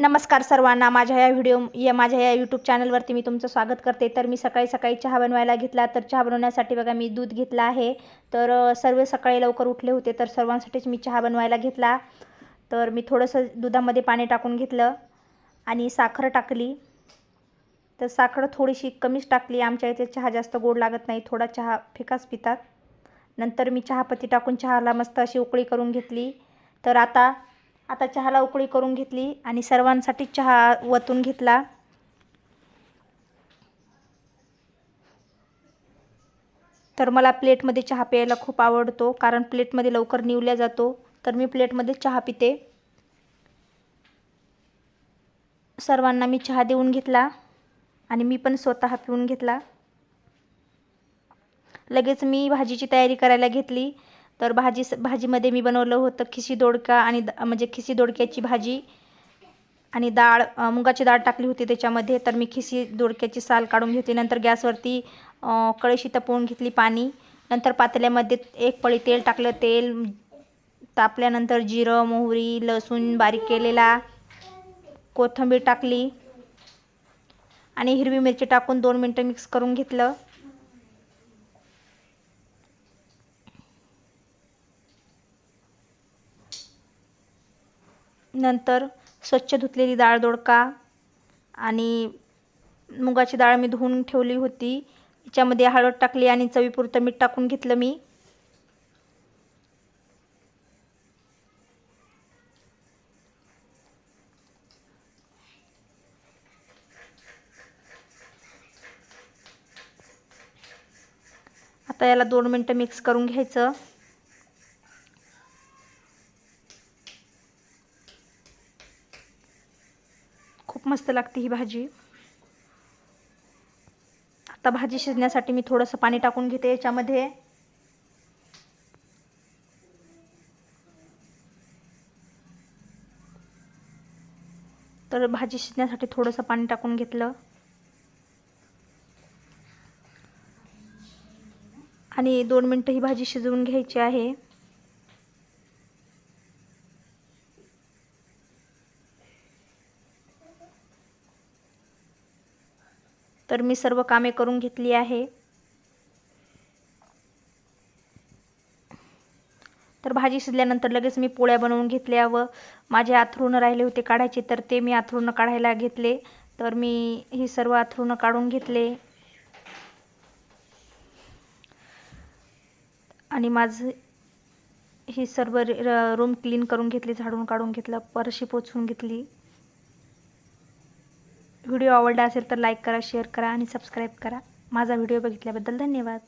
नमस्कार सर्वांना. माझ्या या व्हिडिओ या माझ्या या यूट्यूब चॅनलवरती मी तुमचं स्वागत करते. तर मी सकाळी सकाळी चहा बनवायला घेतला. तर चहा बनवण्यासाठी बघा मी दूध घेतला आहे. तर सर्व सकाळी लवकर उठले होते. तर सर्वांसाठीच मी चहा बनवायला घेतला. तर मी थोडंसं दुधामध्ये पाणी टाकून घेतलं आणि साखर टाकली. तर साखर थोडीशी कमीच टाकली. आमच्या इथे चहा जास्त गोड लागत नाही. थोडा चहा फिकाच पितात. नंतर मी चहापत्ती टाकून चहाला मस्त अशी उकळी करून घेतली. तर आता आता चहाला उकळी करून घेतली आणि सर्वांसाठी चहा वतून घेतला. तर मला प्लेटमध्ये चहा प्यायला खूप आवडतो कारण प्लेटमध्ये लवकर निवल्या जातो. तर मी प्लेटमध्ये चहा पिते. सर्वांना मी चहा देऊन घेतला आणि मी पण स्वतः पिऊन घेतला. लगेच मी भाजीची तयारी करायला घेतली. तर भाजी भाजीमध्ये मी बनवलं होतं खिशी दोडका आणि द- म्हणजे खिशी दोडक्याची भाजी आणि डाळ मुगाची डाळ टाकली होती त्याच्यामध्ये. तर मी खिशी दोडक्याची साल काढून घेतली. नंतर गॅसवरती कळशी तपवून घेतली पाणी. नंतर पातेल्यामध्ये एक पळी तेल टाकलं. तेल तापल्यानंतर जिरं मोहरी लसूण बारीक केलेला. कोथिंबीर टाकली. आणि हिरवी मिरची टाकून दोन मिनटं मिक्स करून घेतलं. नंतर स्वच्छ धुतलेली डाळ दोडका आणि मुगाची डाळ मी धुवून ठेवली होती. याच्यामध्ये हळद टाकली आणि चवीपुरतं मीठ टाकून घेतलं मी. आता याला दोन मिनटं मिक्स करून घ्यायचं. खूप मस्त लागते ही भाजी. आता भाजी शिजण्यासाठी मी थोडंसं पाणी टाकून घेते याच्यामध्ये. तर भाजी शिजण्यासाठी थोडंसं पाणी टाकून घेतलं. आणि दोन मिनटं ही भाजी शिजवून घ्यायची आहे. तर मी सर्व कामे करून घेतली आहे. तर भाजी शिजल्यानंतर लगेच मी पोळ्या बनवून घेतल्या व माझे आथरून राहिले होते काढायचे तर ते मी आथरून काढायला घेतले. तर मी ही सर्व आथरून काढून घेतले. आणि माझं ही सर्व रूम क्लीन करून घेतली झाडून काढून घेतलं परशी पोचून घेतली. व्हिडिओ आवडला असेल तर लाईक करा शेअर करा आणि सबस्क्राईब करा. माझा व्हिडिओ बघितल्याबद्दल धन्यवाद.